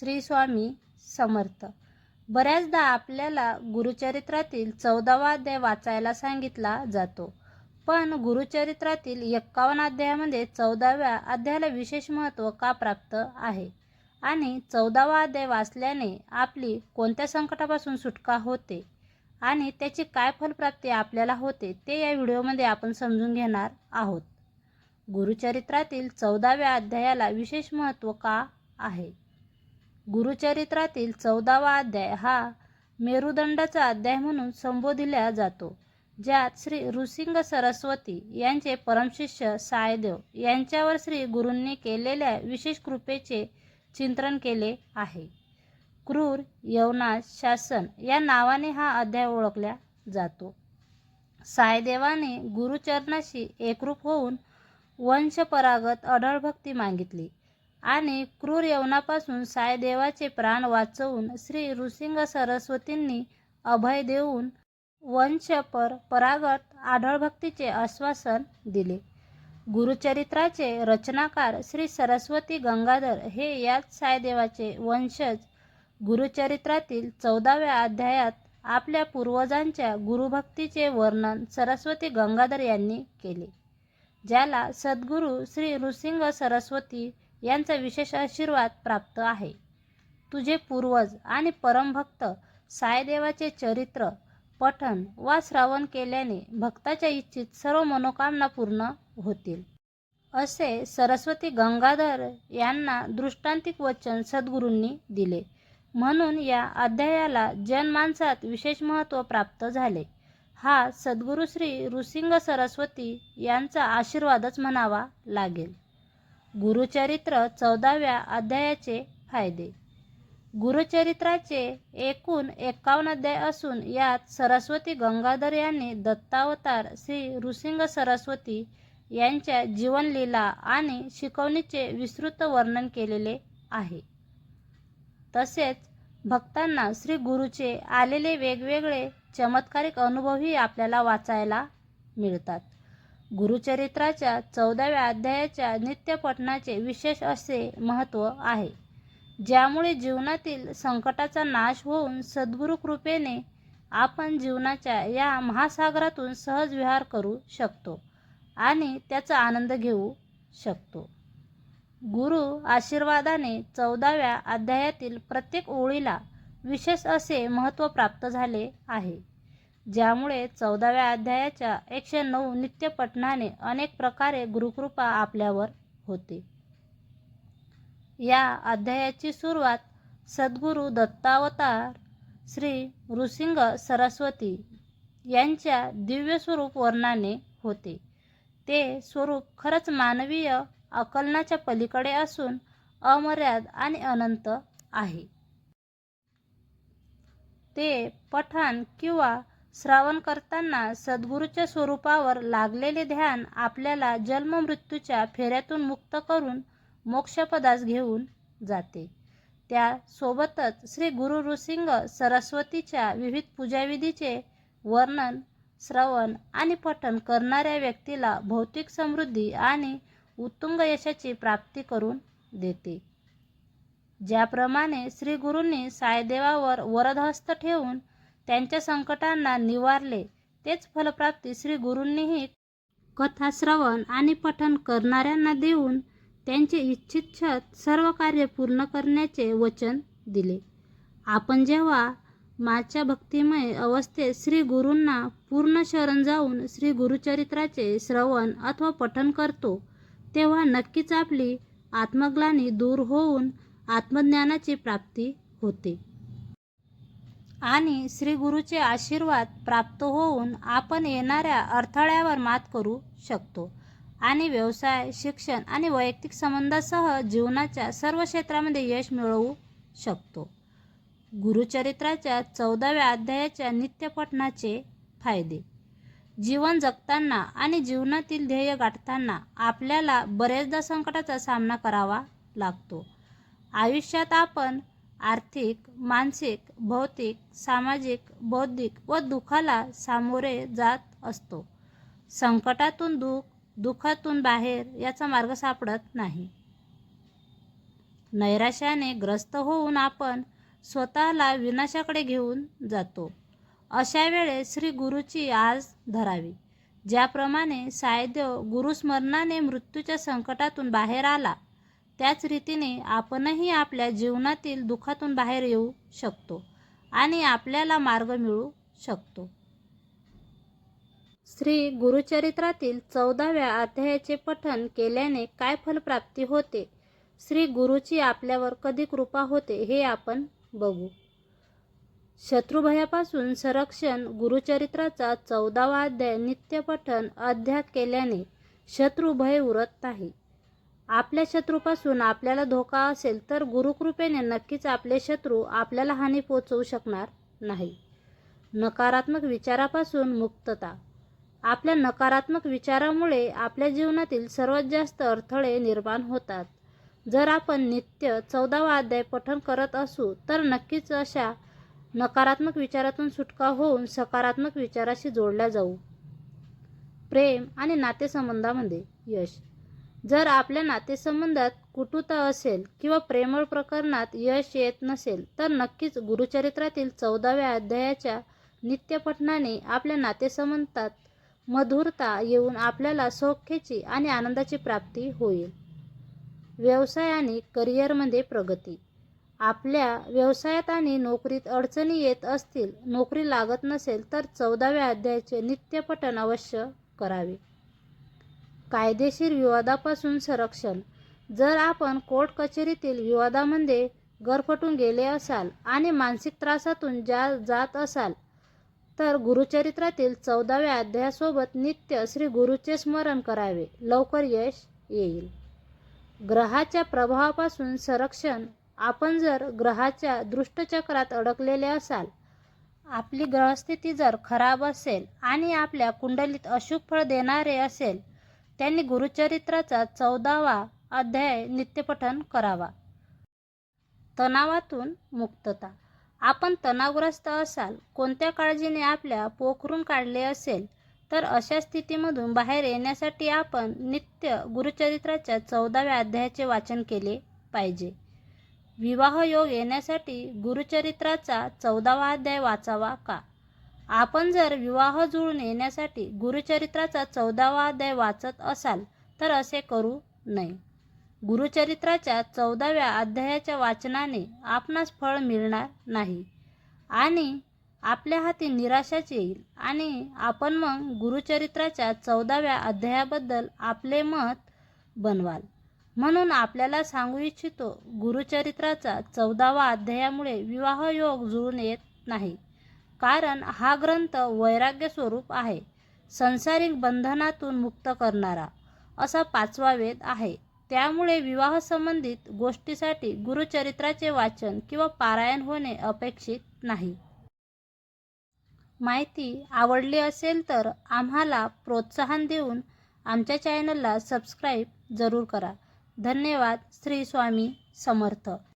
श्री स्वामी समर्थ. बऱ्याचदा आपल्याला गुरुचरित्रातील चौदावा अध्याय वाचायला सांगितला जातो. पण गुरुचरित्रातील एक्कावन्न अध्यायामध्ये चौदाव्या अध्यायाला विशेष महत्त्व का प्राप्त आहे? आणि चौदावा अध्याय वाचल्याने आपली कोणत्या संकटापासून सुटका होते? आणि त्याची काय फलप्राप्ती आपल्याला होते ते या व्हिडिओमध्ये आपण समजून घेणार आहोत. गुरुचरित्रातील चौदाव्या अध्यायाला विशेष महत्त्व का आहे? गुरुचरित्रातील चौदावा अध्याय हा मेरुदंडाचा अध्याय म्हणून संबोधिला जातो ज्यात श्री ऋसिंग सरस्वती यांचे परमशिष्य सायदेव यांच्यावर श्री गुरूंनी केलेल्या विशेष कृपेचे चिंतन केले आहे. क्रूर यवनाश शासन या नावाने हा अध्याय ओळखला जातो. सायदेवाने गुरुचरणाशी एकरूप होऊन वंशपरागत अढळ भक्ती मागितली. आणि क्रूर यवनापासून सायदेवाचे प्राण वाचवून श्री ऋसिंग सरस्वतींनी अभय देऊन वंशपर परागत आढळभक्तीचे आश्वासन दिले. गुरुचरित्राचे रचनाकार श्री सरस्वती गंगाधर हे याच सायदेवाचे वंशज. गुरुचरित्रातील चौदाव्या अध्यायात आपल्या पूर्वजांच्या गुरुभक्तीचे वर्णन सरस्वती गंगाधर यांनी केले ज्याला सद्गुरू श्री नृसिंग सरस्वती यांचा विशेष आशीर्वाद प्राप्त आहे. तुझे पूर्वज आणि परमभक्त सायदेवाचे चरित्र पठन वा श्रवण केल्याने भक्ताच्या इच्छित सर्व मनोकामना पूर्ण होतील. असे सरस्वती गंगाधर यांना दृष्टांतिक वचन सद्गुरूंनी दिले. म्हणून या अध्यायाला जनमानसात विशेष महत्त्व प्राप्त झाले. हा सद्गुरू श्री ऋसिंग सरस्वती यांचा आशीर्वादच म्हणावा लागेल. गुरुचरित्र चौदाव्या अध्यायाचे फायदे. गुरुचरित्राचे एकूण एकावन्न अध्याय असून यात सरस्वती गंगाधर यांनी दत्तावतार श्री ऋसिंग सरस्वती यांच्या जीवनलीला आणि शिकवणीचे विस्तृत वर्णन केलेले आहे. तसेच भक्तांना श्री गुरुचे आलेले वेगवेगळे चमत्कारिक अनुभवही आपल्याला वाचायला मिळतात. गुरुचरित्राच्या चौदाव्या अध्यायाच्या नित्यपठणाचे विशेष असे महत्त्व आहे ज्यामुळे जीवनातील संकटाचा नाश होऊन सद्गुरू कृपेने आपण जीवनाच्या या महासागरातून सहज विहार करू शकतो आणि त्याचा आनंद घेऊ शकतो. गुरु आशीर्वादाने चौदाव्या अध्यायातील प्रत्येक ओळीला विशेष असे महत्त्व प्राप्त झाले आहे. ज्यामुळे चौदाव्या अध्यायाच्या एकशे नऊ नित्यपठणाने अनेक प्रकारे गुरुकृपा आपल्यावर होते. या अध्यायाची सुरुवात सद्गुरू दत्तावतार श्री नृसिंग सरस्वती यांच्या दिव्य स्वरूप वर्णाने होते. ते स्वरूप खरंच मानवीय आकलनाच्या पलीकडे असून अमर्याद आणि अनंत आहे. ते पठाण किंवा श्रावण करताना सद्गुरूच्या स्वरूपावर लागलेले ध्यान आपल्याला जन्ममृत्यूच्या फेऱ्यातून मुक्त करून मोक्षपदास घेऊन जाते. त्यासोबतच श्री गुरु ऋसिंग सरस्वतीच्या विविध पूजाविधीचे वर्णन श्रवण आणि पठन करणाऱ्या व्यक्तीला भौतिक समृद्धी आणि उत्तुंग यशाची प्राप्ती करून देते. ज्याप्रमाणे श्री गुरूंनी सायदेवावर वरदहस्त ठेवून त्यांच्या संकटांना निवारले. तेच फलप्राप्ती श्री गुरूंनीही कथाश्रवण आणि पठन करणाऱ्यांना देऊन त्यांचे इच्छित सर्व कार्य पूर्ण करण्याचे वचन दिले. आपण जेव्हा माच्या भक्तिमय अवस्थेत श्री गुरूंना पूर्ण शरण जाऊन श्री गुरुचरित्राचे श्रवण अथवा पठन करतो तेव्हा नक्कीच आपली आत्मग्लानी दूर होऊन आत्मज्ञानाची प्राप्ती होते. आणि श्री गुरुचे आशीर्वाद प्राप्त होऊन आपण येणाऱ्या अडथळ्यावर मात करू शकतो. आणि व्यवसाय शिक्षण आणि वैयक्तिक संबंधासह जीवनाच्या सर्व क्षेत्रामध्ये यश मिळवू शकतो. गुरुचरित्राच्या चौदाव्या अध्यायाच्या नित्यपठणाचे फायदे. जीवन जगताना आणि जीवनातील ध्येय गाठताना आपल्याला बरेचदा संकटाचा सामना करावा लागतो. आयुष्यात आपण आर्थिक मानसिक भौतिक सामाजिक बौद्धिक व दुःखाला सामोरे जात असतो. संकटातून दुःख दुःखातून बाहेर याचा मार्ग सापडत नाही. नैराश्याने ग्रस्त होऊन आपण स्वतःला विनाशाकडे घेऊन जातो. अशा वेळेस श्री गुरुची आज धरावी. ज्याप्रमाणे सायदेव गुरुस्मरणाने मृत्यूच्या संकटातून बाहेर आला त्याच रीतीने आपणही आपल्या जीवनातील दुःखातून बाहेर येऊ शकतो आणि आपल्याला मार्ग मिळू शकतो. श्री गुरुचरित्रातील चौदाव्या अध्यायाचे पठन केल्याने काय फलप्राप्ती होते? श्री गुरुची आपल्यावर कधी कृपा होते हे आपण बघू. शत्रुभयापासून संरक्षण गुरुचरित्राचा चौदावा अध्याय नित्यपठन अध्याय केल्याने शत्रुभय उरत नाही. आपल्या शत्रूपासून आपल्याला धोका असेल तर गुरुकृपेने नक्कीच आपले शत्रू आपल्याला हानी पोचवू शकणार नाही. नकारात्मक विचारापासून मुक्तता. आपल्या नकारात्मक विचारामुळे आपल्या जीवनातील सर्वात जास्त अडथळे निर्माण होतात. जर आपण नित्य चौदावा अध्याय पठण करत असू तर नक्कीच अशा नकारात्मक विचारातून सुटका होऊन सकारात्मक विचाराशी जोडल्या जाऊ. प्रेम आणि नातेसंबंधामध्ये यश. जर आपल्या नातेसंबंधात कुटुता असेल किंवा प्रेमळ प्रकरणात यश येत नसेल तर नक्कीच गुरुचरित्रातील चौदाव्या अध्यायाच्या नित्यपठणाने आपल्या नातेसंबंधात मधुरता येऊन आपल्याला सौख्याची आणि आनंदाची प्राप्ती होईल. व्यवसाय आणि करिअरमध्ये प्रगती. आपल्या व्यवसायात आणि नोकरीत अडचणी येत असतील नोकरी लागत नसेल तर चौदाव्या अध्यायाचे नित्यपठन अवश्य करावे. कायदेशीर विवादापासून संरक्षण. जर आपण कोर्ट कचेरीतील विवादामध्ये गरफटून गेले असाल आणि मानसिक त्रासातून जा जात असाल तर गुरुचरित्रातील चौदाव्या अध्यायासोबत नित्य श्री गुरुचे स्मरण करावे. लवकर यश येईल. ग्रहाच्या प्रभावापासून संरक्षण. आपण जर ग्रहाच्या दृष्टचक्रात अडकलेले असाल आपली ग्रहस्थिती जर खराब असेल आणि आपल्या कुंडलीत अशुभ फळ देणारे असेल त्यांनी गुरुचरित्राचा चौदावा अध्याय नित्यपठन करावा. तणावातून मुक्तता. आपण तणावग्रस्त असाल कोणत्या काळजीने आपल्या पोखरून काढले असेल तर अशा स्थितीमधून बाहेर येण्यासाठी आपण नित्य गुरुचरित्राच्या चौदाव्या अध्यायाचे वाचन केले पाहिजे. विवाह योग येण्यासाठी गुरुचरित्राचा चौदावा अध्याय वाचावा का? आपण जर विवाह जुळून येण्यासाठी गुरुचरित्राचा चौदावा अध्याय वाचत असाल तर असे करू नये. गुरुचरित्राच्या चौदाव्या अध्यायाच्या वाचनाने आपणास फळ मिळणार नाही आणि आपल्या हाती निराशाच येईल आणि आपण मग गुरुचरित्राच्या चौदाव्या अध्यायाबद्दल आपले मत बनवाल. म्हणून आपल्याला सांगू इच्छितो गुरुचरित्राचा चौदावा अध्यायामुळे विवाह योग जुळून येत नाही. कारण हा ग्रंथ वैराग्य स्वरूप आहे. संसारिक बंधनातून मुक्त करणारा असा पाचवा वेद आहे. त्यामुळे विवाह संबंधित गोष्टीसाठी गुरुचरित्राचे वाचन किंवा पारायण होणे अपेक्षित नाही. माहिती आवडली असेल तर आम्हाला प्रोत्साहन देऊन आमच्या चॅनलला सबस्क्राईब जरूर करा. धन्यवाद. श्री स्वामी समर्थ.